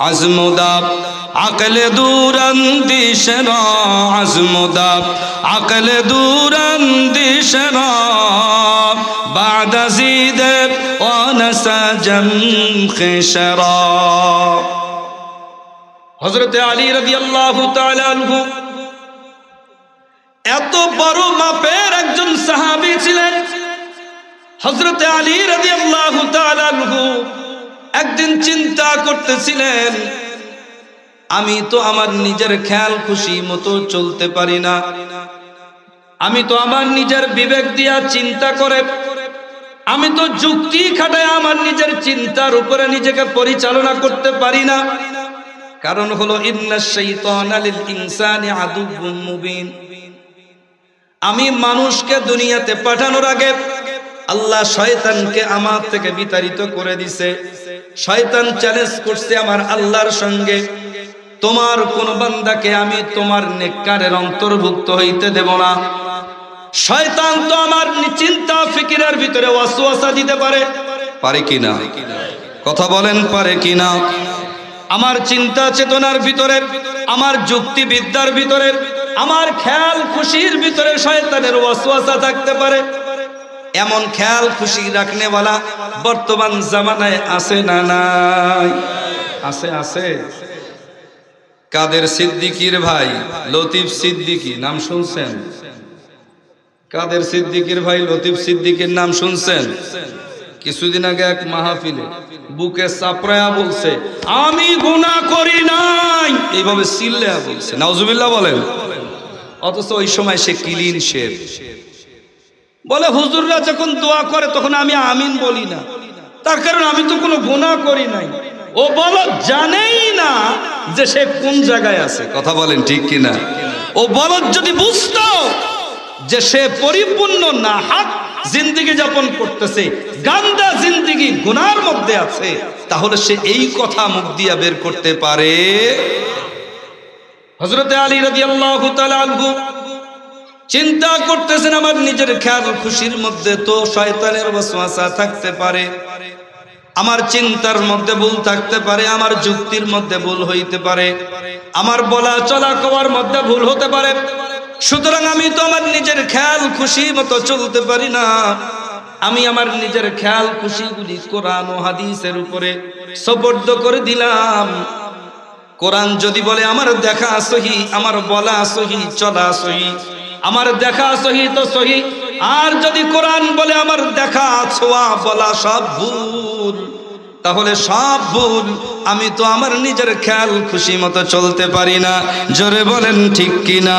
আজমুদাব, আকলে দূরন দিশন আজমুদাব, আকলে দূরন দিশন বাদাজিদ অনসজম খেসর হজরতে আলী রবি আল্লাহ এত বড় মাপের একজন সাহাবি ছিলেন। হজরত আলী রবি আল্লাহ একদিন চিন্তা করতেছিলেন, আমি তো আমার নিজের খেয়াল খুশি মতো চলতে পারি না। আমি তো আমার নিজের বিবেক দিয়া চিন্তা করে, আমি তো যুক্তি খাটায় আমার নিজের চিন্তার উপরে নিজেকে পরিচালনা করতে পারি না। কারণ হলো মুবিন। আমি মানুষকে দুনিয়াতে পাঠানোর আগে আল্লাহ শয়তানকে আমার থেকে বিতাড়িত করে দিছে। শয়তান চ্যালেঞ্জ করছে আমার আল্লাহর সঙ্গে। তোমার কোন বান্দাকে আমি তোমার নেককারের অন্তর্ভুক্ত হইতে দেব না। শয়তান তো আমার চিন্তা ফিকিরের ভিতরে ওয়াসওয়াসা দিতে পারে। পারে কিনা কথা বলেন, পারে কিনা আমার চিন্তা চেতনার ভিতরে, আমার যুক্তিবিদ্যার ভিতরে, আমার খেয়াল খুশির ভিতরে শয়তানের ওয়াসওয়াসা থাকতে পারে। এমন খেয়াল খুশি রাখনে রাখনেওয়ালা বর্তমান জামানায় আছে না নাই? আছে আছে। কাদের সিদ্দিকির ভাই? লতিফ সিদ্দিকি, নাম শুনছেন? কাদের সিদ্দিকির ভাই, লতিফ সিদ্দিকির নাম শুনছেন? কিছুদিন আগে এক মাহফিলে বুকে চাপড়ায়া বলছে, আমি গুণা করি নাই। এইভাবে সিল্লেয়া বলছে। নাউজুবিল্লাহ বলেন। অথচ ওই সময় সে ক্লিন শের বলে, হুজুররা যখন দোয়া করে, তখন আমি আমিন বলি না। তার কারণ আমি তো কোনো গুণা করি নাই। ও বলো, জানেই না যে সে কোন জায়গায় আছে। কথা বলেন ঠিক কিনা? ও বলো, যদি বুঝতো যে সে পরিপূর্ণ না, হাত জিন্দিগি যাপন করতেছে, গান্দা জিন্দিগি গুনার মধ্যে আছে, তাহলে সে এই কথা মুখ দিয়া বের করতে পারে। হজরতে আলী রাজি আল্লাহ চিন্তা করতেছেন, আমার নিজের খেয়াল খুশির মধ্যে তো শয়তানের ওয়াসওয়াসা থাকতে পারে। আমার চিন্তার মধ্যে ভুল থাকতে পারে, আমার যুক্তির মধ্যে ভুল হইতে পারে। আমার বলা চলা কওয়ার মধ্যে ভুল হতে পারে। সুতরাং আমি তো আমার নিজের খেয়াল খুশি মতো চলতে পারি না। আমি আমার নিজের খেয়াল খুশিগুলি কোরআন ও হাদিসের উপরে সবর্দ করে দিলাম। কোরআন যদি বলে, আমার দেখা সহি, আমার বলা সহি, চলা সহি। আমার দেখা সহি তো সহি। আর যদি কোরআন বলে আমার দেখা, ছোয়া বলা সব ভুল। তাহলে সব ভুল। আমি তো আমার নিজের খেয়াল খুশি মতো চলতে পারি না। জোরে বলেন ঠিক কিনা?